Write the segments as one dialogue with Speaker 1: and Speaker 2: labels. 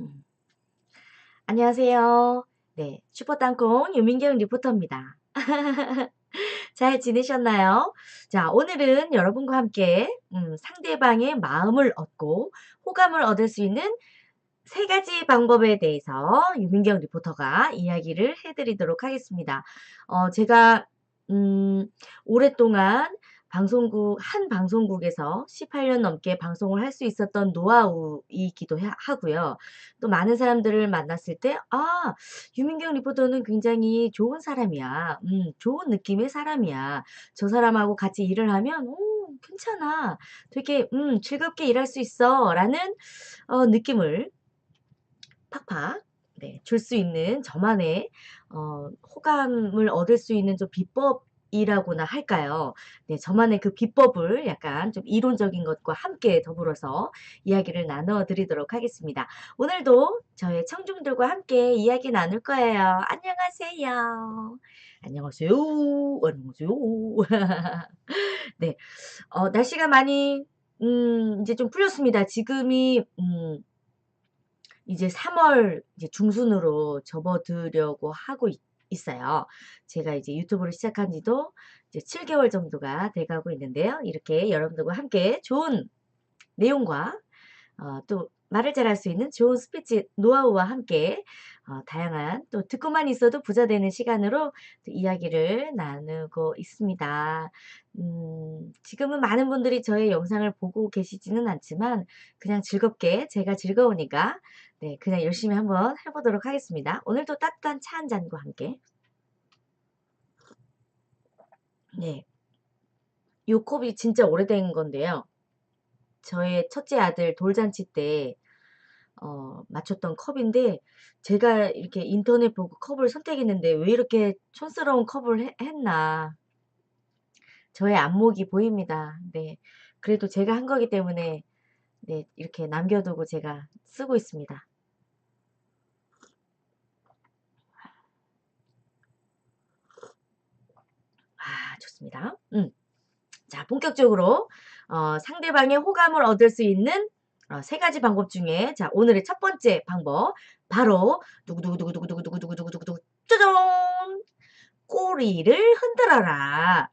Speaker 1: 음. 안녕하세요. 네, 슈퍼땅콩 유민경 리포터입니다. 잘 지내셨나요? 자, 오늘은 여러분과 함께 음, 상대방의 마음을 얻고 호감을 얻을 수 있는 세 가지 방법에 대해서 유민경 리포터가 이야기를 해드리도록 하겠습니다. 어, 제가 음, 오랫동안 방송국 한 방송국에서 18년 넘게 방송을 할 수 있었던 노하우이기도 하고요. 또 많은 사람들을 만났을 때, 아, 유민경 리포터는 굉장히 좋은 사람이야. 음, 좋은 느낌의 사람이야. 저 사람하고 같이 일을 하면, 오, 괜찮아. 되게, 음, 즐겁게 일할 수 있어. 라는, 어, 느낌을 팍팍, 네, 줄 수 있는 저만의, 어, 호감을 얻을 수 있는 좀 비법, 이라고나 할까요? 네, 저만의 그 비법을 약간 좀 이론적인 것과 함께 더불어서 이야기를 나눠 드리도록 하겠습니다. 오늘도 저의 청중들과 함께 이야기 나눌 거예요. 안녕하세요. 안녕하세요. 안녕하세요. 네, 어, 날씨가 많이 음, 이제 좀 풀렸습니다. 지금이 음, 이제 3월 이제 중순으로 접어들려고 하고 있, 있어요. 제가 이제 유튜브를 시작한 지도 이제 7개월 정도가 돼가고 있는데요. 이렇게 여러분들과 함께 좋은 내용과 어, 또 말을 잘할 수 있는 좋은 스피치 노하우와 함께 어, 다양한 또 듣고만 있어도 부자 되는 시간으로 이야기를 나누고 있습니다. 음, 지금은 많은 분들이 저의 영상을 보고 계시지는 않지만 그냥 즐겁게 제가 즐거우니까 네, 그냥 열심히 한번 해보도록 하겠습니다. 오늘도 따뜻한 차 한 잔과 함께 네, 요 컵이 진짜 오래된 건데요. 저의 첫째 아들 돌잔치 때 어, 맞췄던 컵인데 제가 이렇게 인터넷 보고 컵을 선택했는데 왜 이렇게 촌스러운 컵을 해, 했나 저의 안목이 보입니다. 네, 그래도 제가 한 거기 때문에 네, 이렇게 남겨두고 제가 쓰고 있습니다. 아, 좋습니다. 음. 자, 본격적으로 어, 상대방의 호감을 얻을 수 있는 어, 세 가지 방법 중에 자 오늘의 첫 번째 방법 바로 두구두구두구두구두구두구두구두구두구 짜잔 꼬리를 흔들어라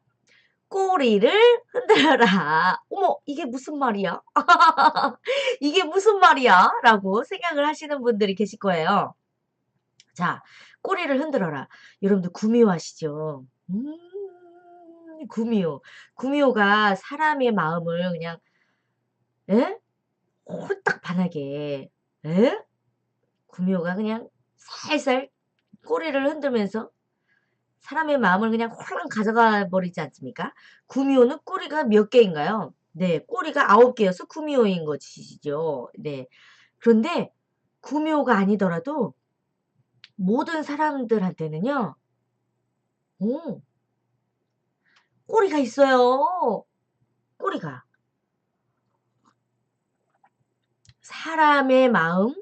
Speaker 1: 꼬리를 흔들어라. 어머 이게 무슨 말이야? 이게 무슨 말이야? 라고 생각을 하시는 분들이 계실 거예요. 자 꼬리를 흔들어라. 여러분들 구미호 아시죠? 음 구미호. 구미호가 사람의 마음을 그냥 에? 홀딱 반하게 에? 구미호가 그냥 살살 꼬리를 흔들면서 사람의 마음을 그냥 홀랑 가져가 버리지 않습니까? 구미호는 꼬리가 몇 개인가요? 네, 꼬리가 아홉 개여서 구미호인 것이죠. 네. 그런데 구미호가 아니더라도 모든 사람들한테는요. 오, 꼬리가 있어요. 꼬리가. 사람의 마음,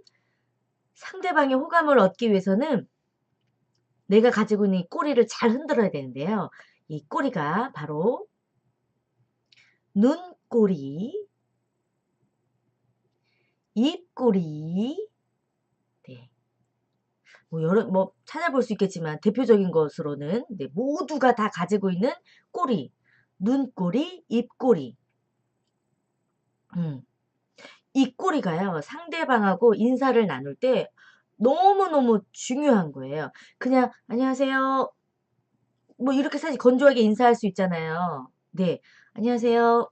Speaker 1: 상대방의 호감을 얻기 위해서는 내가 가지고 있는 이 꼬리를 잘 흔들어야 되는데요. 이 꼬리가 바로 눈꼬리, 입꼬리, 네. 뭐 여러 뭐 찾아볼 수 있겠지만 대표적인 것으로는 네, 모두가 다 가지고 있는 꼬리, 눈꼬리, 입꼬리. 음. 이 꼬리가요. 상대방하고 인사를 나눌 때 너무너무 중요한 거예요. 그냥 안녕하세요. 뭐 이렇게 사실 건조하게 인사할 수 있잖아요. 네. 안녕하세요.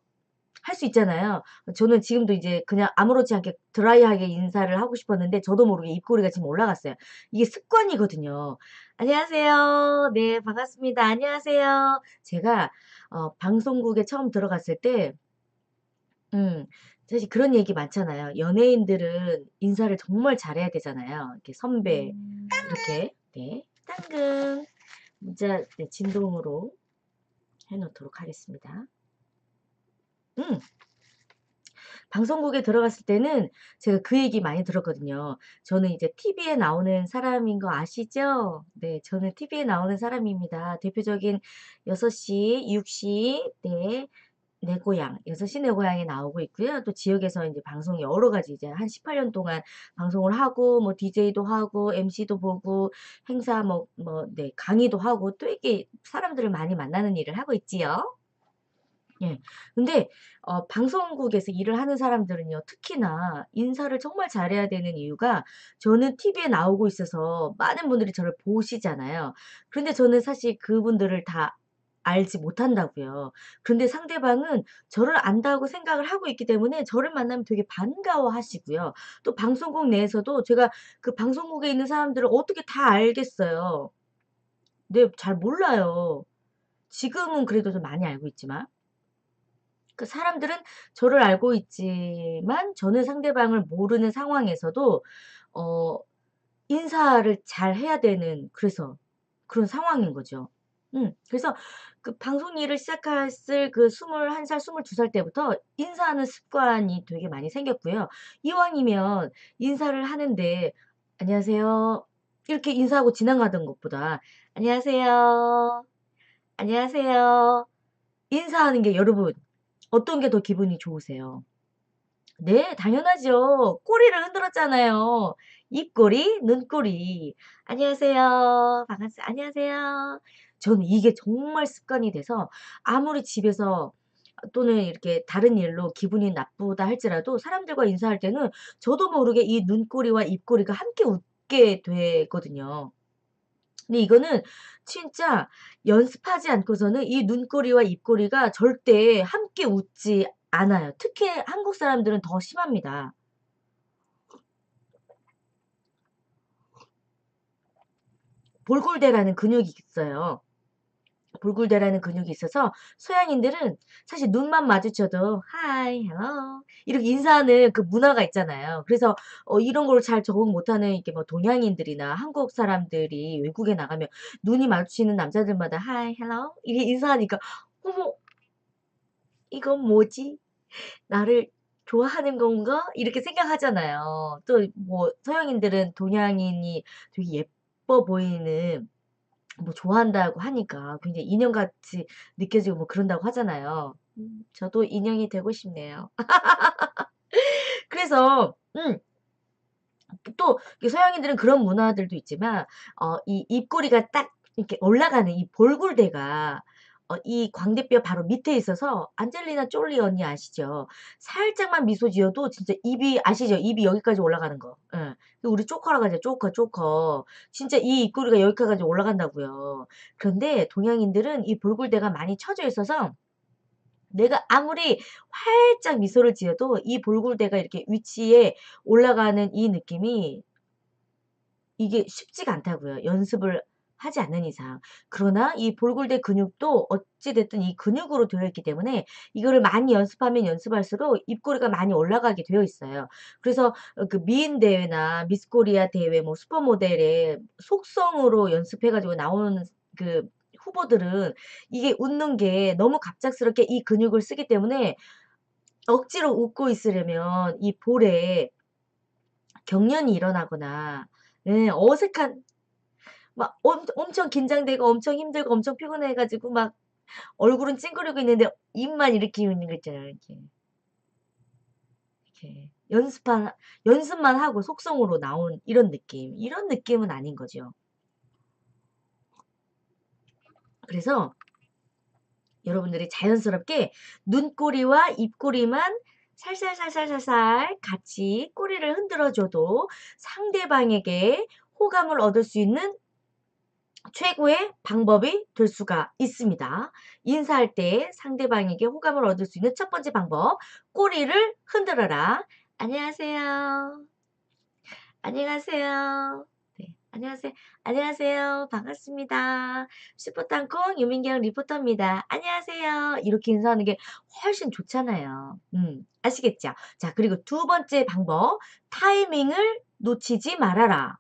Speaker 1: 할 수 있잖아요. 저는 지금도 이제 그냥 아무렇지 않게 드라이하게 인사를 하고 싶었는데 저도 모르게 입꼬리가 지금 올라갔어요. 이게 습관이거든요. 안녕하세요. 네, 반갑습니다. 안녕하세요. 제가 어, 방송국에 처음 들어갔을 때 음, 사실 그런 얘기 많잖아요. 연예인들은 인사를 정말 잘해야 되잖아요. 이렇게 선배, 음. 이렇게, 네, 당근, 문자, 네, 진동으로 해놓도록 하겠습니다. 음, 방송국에 들어갔을 때는 제가 그 얘기 많이 들었거든요. 저는 이제 TV에 나오는 사람인 거 아시죠? 네, 저는 TV에 나오는 사람입니다. 대표적인 6시, 6시, 네, 내 고향, 6시 내 고향에 나오고 있고요. 또 지역에서 이제 방송 여러 가지 이제 한 18년 동안 방송을 하고 뭐 DJ도 하고 MC도 보고 행사 뭐 뭐 네 강의도 하고 또 이렇게 사람들을 많이 만나는 일을 하고 있지요. 예. 근데 어 방송국에서 일을 하는 사람들은요. 특히나 인사를 정말 잘해야 되는 이유가 저는 TV에 나오고 있어서 많은 분들이 저를 보시잖아요. 그런데 저는 사실 그분들을 다 알지 못한다고요. 그런데 상대방은 저를 안다고 생각을 하고 있기 때문에 저를 만나면 되게 반가워 하시고요. 또 방송국 내에서도 제가 그 방송국에 있는 사람들을 어떻게 다 알겠어요. 네 잘 몰라요. 지금은 그래도 좀 많이 알고 있지만. 그 사람들은 저를 알고 있지만 저는 상대방을 모르는 상황에서도 어 인사를 잘 해야 되는 그래서 그런 상황인 거죠. 음. 그래서 그 방송 일을 시작했을 그 21 살, 22살 때부터 인사하는 습관이 되게 많이 생겼고요. 이왕이면 인사를 하는데 "안녕하세요." 이렇게 인사하고 지나가던 것보다 "안녕하세요. 안녕하세요." 인사하는 게 여러분 어떤 게 더 기분이 좋으세요? 네, 당연하죠. 꼬리를 흔들었잖아요. 입꼬리, 눈꼬리. "안녕하세요." 반갑습 "안녕하세요." 저는 이게 정말 습관이 돼서 아무리 집에서 또는 이렇게 다른 일로 기분이 나쁘다 할지라도 사람들과 인사할 때는 저도 모르게 이 눈꼬리와 입꼬리가 함께 웃게 되거든요. 근데 이거는 진짜 연습하지 않고서는 이 눈꼬리와 입꼬리가 절대 함께 웃지 않아요. 특히 한국 사람들은 더 심합니다. 볼골대라는 근육이 있어요. 볼골대라는 근육이 있어서 서양인들은 사실 눈만 마주쳐도 "Hi, hello." 이렇게 인사하는 그 문화가 있잖아요. 그래서 어 이런 걸 잘 적응 못하는 이렇게 뭐 동양인들이나 한국 사람들이 외국에 나가면 눈이 마주치는 남자들마다 "Hi, hello." 이렇게 인사하니까 '어머 이건 뭐지? 나를 좋아하는 건가?' 이렇게 생각하잖아요. 또 뭐 서양인들은 동양인이 되게 예뻐 보이는 뭐 좋아한다고 하니까 굉장히 인형같이 느껴지고 뭐 그런다고 하잖아요. 음 저도 인형이 되고 싶네요. 그래서 음또이 서양인들은 그런 문화들도 있지만 어 이 입꼬리가 딱 이렇게 올라가는 이 볼굴대가 어 이 광대뼈 바로 밑에 있어서 안젤리나 졸리 언니 아시죠? 살짝만 미소 지어도 진짜 입이 아시죠? 입이 여기까지 올라가는 거. 예. 그 우리 쪼커라고 하죠. 쪼커, 쪼커. 진짜 이 입꼬리가 여기까지 올라간다고요. 그런데 동양인들은 이 볼굴대가 많이 처져 있어서 내가 아무리 활짝 미소를 지어도 이 볼굴대가 이렇게 위치에 올라가는 이 느낌이 이게 쉽지가 않다고요, 연습을 하지 않는 이상. 그러나 이 볼골대 근육도 어찌 됐든 이 근육으로 되어 있기 때문에 이거를 많이 연습하면 연습할수록 입꼬리가 많이 올라가게 되어 있어요. 그래서 어그 미인 대회나 미스 코리아 대회 뭐 슈퍼모델의 속성으로 연습해 가지고 나오는 그 후보들은 이게 웃는 게 너무 갑작스럽게 이 근육을 쓰기 때문에 억지로 웃고 있으려면 이 볼에 경련이 일어나거나 예 어색한 막 엄 엄청 긴장되고 엄청 힘들고 엄청 피곤해 가지고 막 얼굴은 찡그리고 있는데 입만 이렇게 있는 거 있잖아요. 이렇게. 이렇게 연습한 연습만 하고 속성으로 나온 이런 느낌. 이런 느낌은 아닌 거죠. 그래서 여러분들이 자연스럽게 눈꼬리와 입꼬리만 살살살살살살 같이 꼬리를 흔들어 줘도 상대방에게 호감을 얻을 수 있는 최고의 방법이 될 수가 있습니다. 인사할 때 상대방에게 호감을 얻을 수 있는 첫 번째 방법, 꼬리를 흔들어라. 안녕하세요. 안녕하세요. 네, 안녕하세요. 안녕하세요. 반갑습니다. 슈퍼땅콩 유민경 리포터입니다. 안녕하세요. 이렇게 인사하는 게 훨씬 좋잖아요. 음, 아시겠죠? 자, 그리고 두 번째 방법, 타이밍을 놓치지 말아라.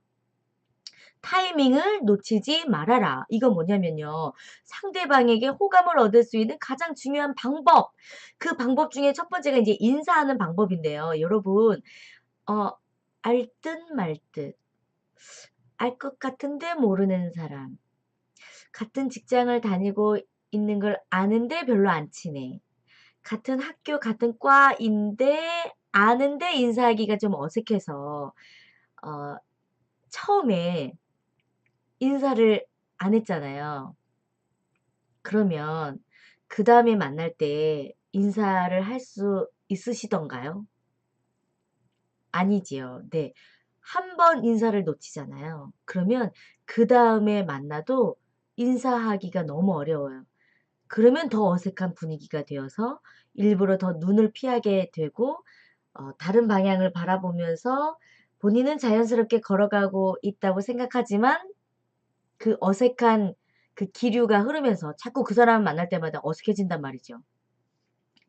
Speaker 1: 타이밍을 놓치지 말아라. 이건 뭐냐면요. 상대방에게 호감을 얻을 수 있는 가장 중요한 방법. 그 방법 중에 첫 번째가 이제 인사하는 방법인데요. 여러분, 어, 알 듯 말 듯. 알 것 같은데 모르는 사람. 같은 직장을 다니고 있는 걸 아는데 별로 안 친해. 같은 학교 같은 과인데 아는데 인사하기가 좀 어색해서 어 처음에 인사를 안 했잖아요. 그러면 그 다음에 만날 때 인사를 할 수 있으시던가요? 아니지요. 네. 한 번 인사를 놓치잖아요. 그러면 그 다음에 만나도 인사하기가 너무 어려워요. 그러면 더 어색한 분위기가 되어서 일부러 더 눈을 피하게 되고 어 다른 방향을 바라보면서 본인은 자연스럽게 걸어가고 있다고 생각하지만 그 어색한 그 기류가 흐르면서 자꾸 그 사람을 만날 때마다 어색해진단 말이죠.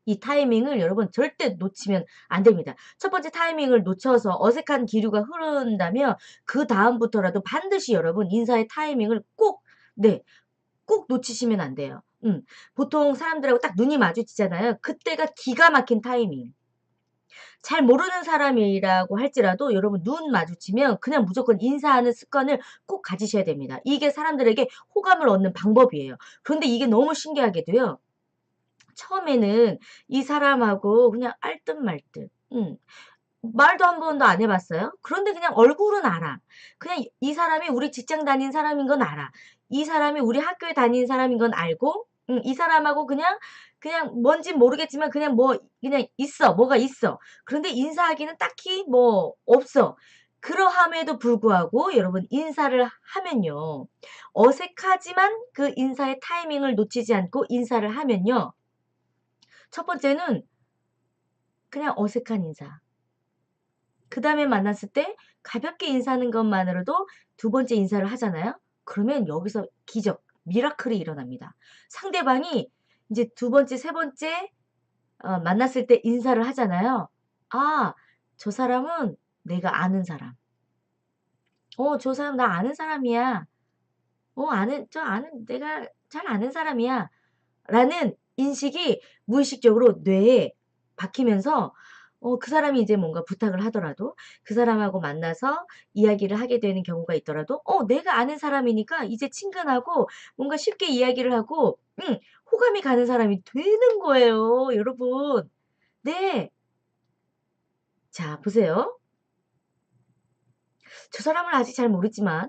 Speaker 1: 이 타이밍을 여러분 절대 놓치면 안 됩니다. 첫 번째 타이밍을 놓쳐서 어색한 기류가 흐른다면 그 다음부터라도 반드시 여러분 인사의 타이밍을 꼭 네. 꼭 놓치시면 안 돼요. 음. 보통 사람들하고 딱 눈이 마주치잖아요. 그때가 기가 막힌 타이밍. 잘 모르는 사람이라고 할지라도 여러분 눈 마주치면 그냥 무조건 인사하는 습관을 꼭 가지셔야 됩니다. 이게 사람들에게 호감을 얻는 방법이에요. 그런데 이게 너무 신기하게도요. 처음에는 이 사람하고 그냥 알듯말듯 음. 말도 한 번도 안 해봤어요. 그런데 그냥 얼굴은 알아. 그냥 이 사람이 우리 직장 다닌 사람인 건 알아. 이 사람이 우리 학교에 다니는 사람인 건 알고 음, 이 사람하고 그냥 그냥 뭔지 모르겠지만 그냥 뭐 그냥 있어. 뭐가 있어. 그런데 인사하기는 딱히 뭐 없어. 그러함에도 불구하고 여러분 인사를 하면요. 어색하지만 그 인사의 타이밍을 놓치지 않고 인사를 하면요. 첫 번째는 그냥 어색한 인사. 그 다음에 만났을 때 가볍게 인사하는 것만으로도 두 번째 인사를 하잖아요. 그러면 여기서 기적, 미라클이 일어납니다. 상대방이 이제 두 번째, 세 번째 어, 만났을 때 인사를 하잖아요. 아, 저 사람은 내가 아는 사람. 어, 저 사람 나 아는 사람이야. 어, 아는, 저 아는, 내가 잘 아는 사람이야. 라는 인식이 무의식적으로 뇌에 박히면서 어, 그 사람이 이제 뭔가 부탁을 하더라도 그 사람하고 만나서 이야기를 하게 되는 경우가 있더라도 어, 내가 아는 사람이니까 이제 친근하고 뭔가 쉽게 이야기를 하고 음, 호감이 가는 사람이 되는 거예요, 여러분. 네. 자, 보세요. 저 사람을 아직 잘 모르지만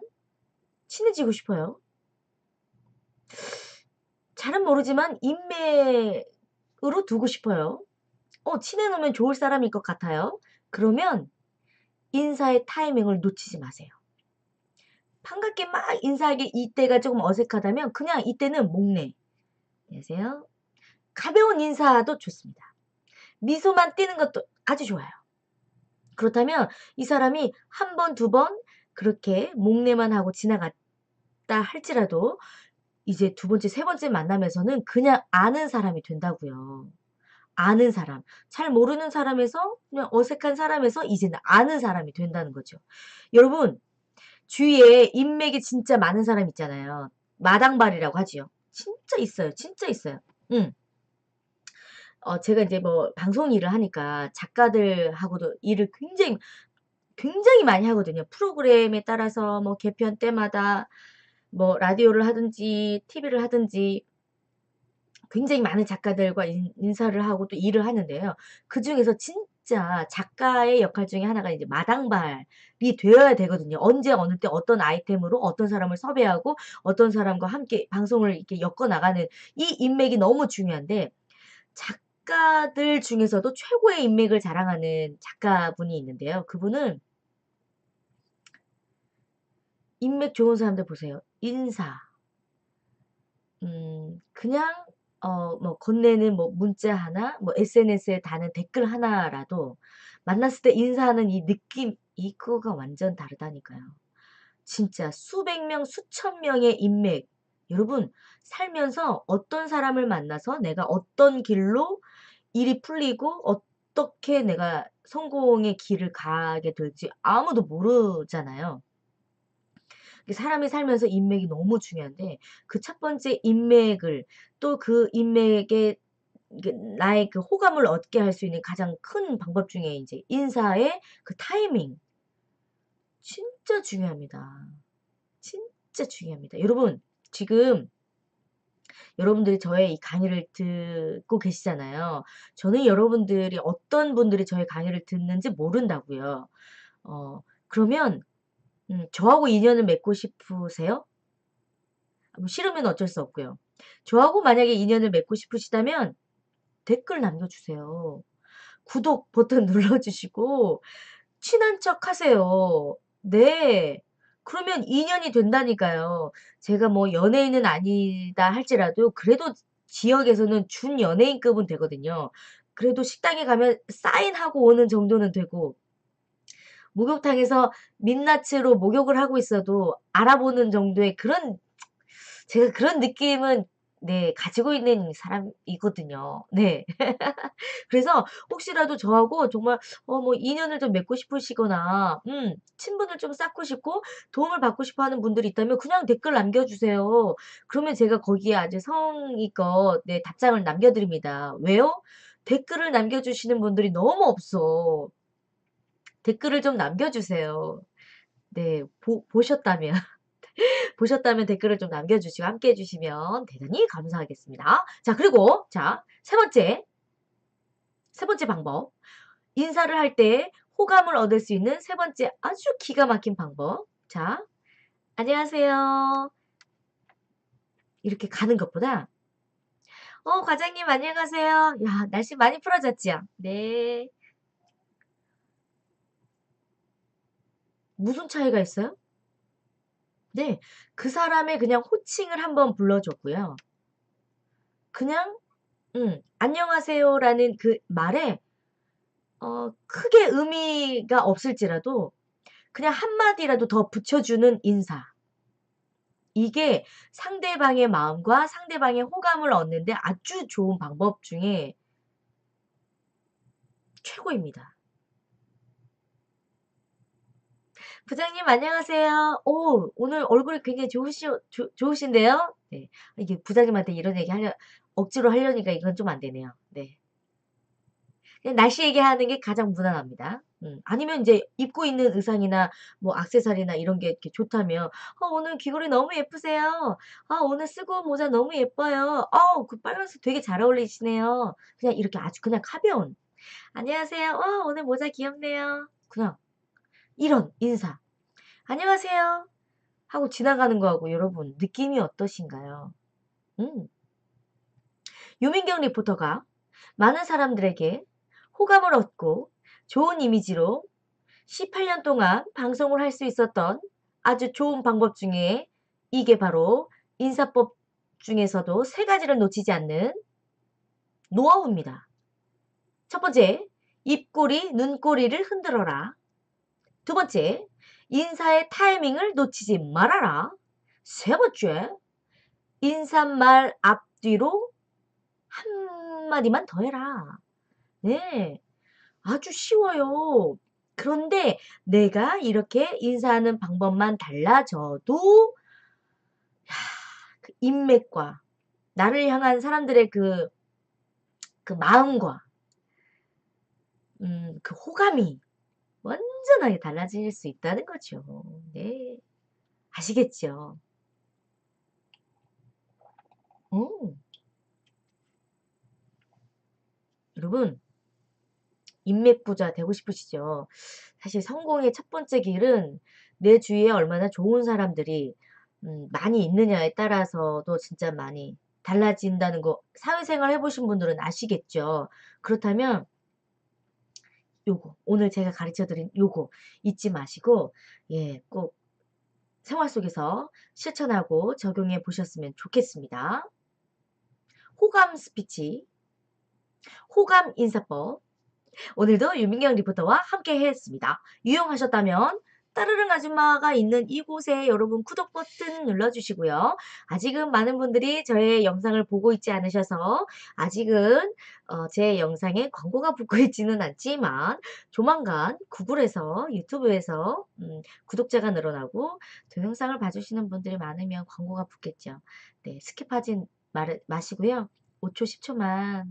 Speaker 1: 친해지고 싶어요. 잘은 모르지만 인맥으로 두고 싶어요. 어, 친해놓으면 좋을 사람일 것 같아요. 그러면 인사의 타이밍을 놓치지 마세요. 반갑게 막 인사하기 이때가 조금 어색하다면 그냥 이때는 목내. 안녕하세요. 가벼운 인사도 좋습니다. 미소만 띄는 것도 아주 좋아요. 그렇다면 이 사람이 한 번, 두 번 그렇게 목내만 하고 지나갔다 할지라도 이제 두 번째, 세 번째 만남에서는 그냥 아는 사람이 된다고요. 아는 사람. 잘 모르는 사람에서 그냥 어색한 사람에서 이제는 아는 사람이 된다는 거죠. 여러분 주위에 인맥이 진짜 많은 사람 있잖아요. 마당발이라고 하지요. 진짜 있어요. 진짜 있어요. 응. 어, 제가 이제 뭐 방송 일을 하니까 작가들하고도 일을 굉장히 굉장히 많이 하거든요. 프로그램에 따라서 뭐 개편 때마다 뭐 라디오를 하든지 TV를 하든지 굉장히 많은 작가들과 인, 인사를 하고 또 일을 하는데요. 그 중에서 진짜 작가의 역할 중에 하나가 이제 마당발이 되어야 되거든요. 언제 어느 때 어떤 아이템으로 어떤 사람을 섭외하고 어떤 사람과 함께 방송을 이렇게 엮어 나가는 이 인맥이 너무 중요한데 작가들 중에서도 최고의 인맥을 자랑하는 작가분이 있는데요. 그분은 인맥 좋은 사람들 보세요. 인사. 음, 그냥 어, 뭐 건네는 뭐 문자 하나, 뭐 SNS에 다는 댓글 하나라도 만났을 때 인사하는 이 느낌 이거가 완전 다르다니까요. 진짜 수백 명, 수천 명의 인맥. 여러분 살면서 어떤 사람을 만나서 내가 어떤 길로 일이 풀리고 어떻게 내가 성공의 길을 가게 될지 아무도 모르잖아요. 사람이 살면서 인맥이 너무 중요한데 그 첫 번째 인맥을 또 그 인맥에 나의 그 호감을 얻게 할 수 있는 가장 큰 방법 중에 이제 인사의 그 타이밍 진짜 중요합니다. 진짜 중요합니다. 여러분 지금 여러분들이 저의 이 강의를 듣고 계시잖아요. 저는 여러분들이 어떤 분들이 저의 강의를 듣는지 모른다고요. 어 그러면 음 저하고 인연을 맺고 싶으세요? 뭐 싫으면 어쩔 수 없고요. 저하고 만약에 인연을 맺고 싶으시다면 댓글 남겨주세요. 구독 버튼 눌러주시고 친한 척 하세요. 네. 그러면 인연이 된다니까요. 제가 뭐 연예인은 아니다 할지라도 그래도 지역에서는 준 연예인급은 되거든요. 그래도 식당에 가면 사인하고 오는 정도는 되고 목욕탕에서 민낯으로 목욕을 하고 있어도 알아보는 정도의 그런 제가 그런 느낌은 네 가지고 있는 사람이거든요. 네. 그래서 혹시라도 저하고 정말 어 뭐 인연을 좀 맺고 싶으시거나 음 친분을 좀 쌓고 싶고 도움을 받고 싶어 하는 분들이 있다면 그냥 댓글 남겨주세요. 그러면 제가 거기에 아주 성의껏 네 답장을 남겨드립니다. 왜요? 댓글을 남겨주시는 분들이 너무 없어. 댓글을 좀 남겨주세요. 네. 보 보셨다면 보셨다면 댓글을 좀 남겨주시고 함께 해주시면 대단히 감사하겠습니다. 자 그리고 자 세 번째 세 번째 방법 인사를 할 때 호감을 얻을 수 있는 세 번째 아주 기가 막힌 방법 자 안녕하세요 이렇게 가는 것보다 어 과장님 안녕하세요 야 날씨 많이 풀어졌지요 네 무슨 차이가 있어요? 네. 그 사람의 그냥 호칭을 한번 불러줬고요. 그냥 음 "안녕하세요."라는 그 말에 어 크게 의미가 없을지라도 그냥 한마디라도 더 붙여주는 인사. 이게 상대방의 마음과 상대방의 호감을 얻는 데 아주 좋은 방법 중에 최고입니다. 부장님 안녕하세요. 오 오늘 얼굴이 굉장히 좋으시 좋 좋으신데요. 네. 이게 부장님한테 이런 얘기 하려 억지로 하려니까 이건 좀 안 되네요. 네. 날씨 얘기하는 게 가장 무난합니다. 음 아니면 인제 입고 있는 의상이나 뭐 액세서리나 이런 게 좋다면 "어 오늘 귀걸이 너무 예쁘세요. 아 오늘 쓰고 온 모자 너무 예뻐요. 어우 그 빨간색 되게 잘 어울리시네요." 그냥 이렇게 아주 그냥 가벼운 "안녕하세요. 어 오늘 모자 귀엽네요." 그냥 이런 인사. "안녕하세요." 하고 지나가는 거하고 여러분 느낌이 어떠신가요? 음. 유민경 리포터가 많은 사람들에게 호감을 얻고 좋은 이미지로 18년 동안 방송을 할 수 있었던 아주 좋은 방법 중에 이게 바로 인사법 중에서도 세 가지를 놓치지 않는 노하우입니다. 첫 번째, 입꼬리, 눈꼬리를 흔들어라. 두 번째, 인사의 타이밍을 놓치지 말아라. 세 번째, 인사말 앞뒤로 한마디만 더 해라. 네. 아주 쉬워요. 그런데 내가 이렇게 인사하는 방법만 달라져도 야, 그 인맥과 나를 향한 사람들의 그, 그 마음과 음, 그 호감이 완전하게 달라질 수 있다는 거죠. 네. 아시겠죠? 음. 여러분 인맥 부자 되고 싶으시죠? 사실 성공의 첫 번째 길은 내 주위에 얼마나 좋은 사람들이 음 많이 있느냐에 따라서도 진짜 많이 달라진다는 거 사회생활 해 보신 분들은 아시겠죠? 그렇다면 요거 오늘 제가 가르쳐 드린 요거 잊지 마시고 예 꼭 생활 속에서 실천하고 적용해 보셨으면 좋겠습니다. 호감 스피치 호감 인사법 오늘도 유민경 리포터와 함께 했습니다. 유용하셨다면 따르릉 아줌마가 있는 이곳에 여러분 구독 버튼 눌러주시고요. 아직은 많은 분들이 저의 영상을 보고 있지 않으셔서 아직은 어, 제 영상에 광고가 붙고 있지는 않지만 조만간 구글에서 유튜브에서 음, 구독자가 늘어나고 동영상을 봐주시는 분들이 많으면 광고가 붙겠죠. 네, 스킵하지 마시고요. 5초 10초만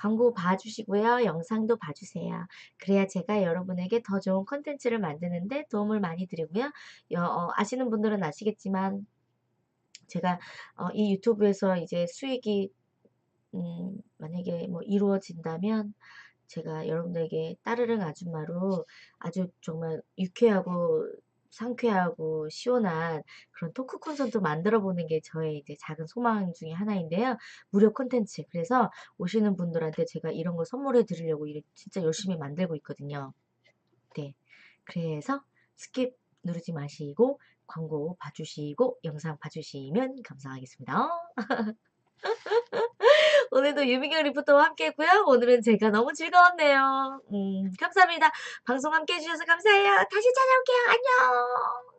Speaker 1: 광고 봐주시고요. 영상도 봐주세요. 그래야 제가 여러분에게 더 좋은 컨텐츠를 만드는데 도움을 많이 드리고요. 어, 아시는 분들은 아시겠지만 제가 어 이 유튜브에서 이제 수익이 음 만약에 뭐 이루어진다면 제가 여러분들에게 따르릉 아줌마로 아주 정말 유쾌하고 상쾌하고 시원한 그런 토크 콘서트 만들어 보는 게 저의 이제 작은 소망 중에 하나인데요. 무료 콘텐츠. 그래서 오시는 분들한테 제가 이런 거 선물해 드리려고 진짜 열심히 만들고 있거든요. 네. 그래서 스킵 누르지 마시고 광고 봐 주시고 영상 봐 주시면 감사하겠습니다. 오늘도 유미경 리포터와 함께 했고요. 오늘은 제가 너무 즐거웠네요. 음 감사합니다. 방송 함께 해 주셔서 감사해요. 다시 찾아올게요. 안녕.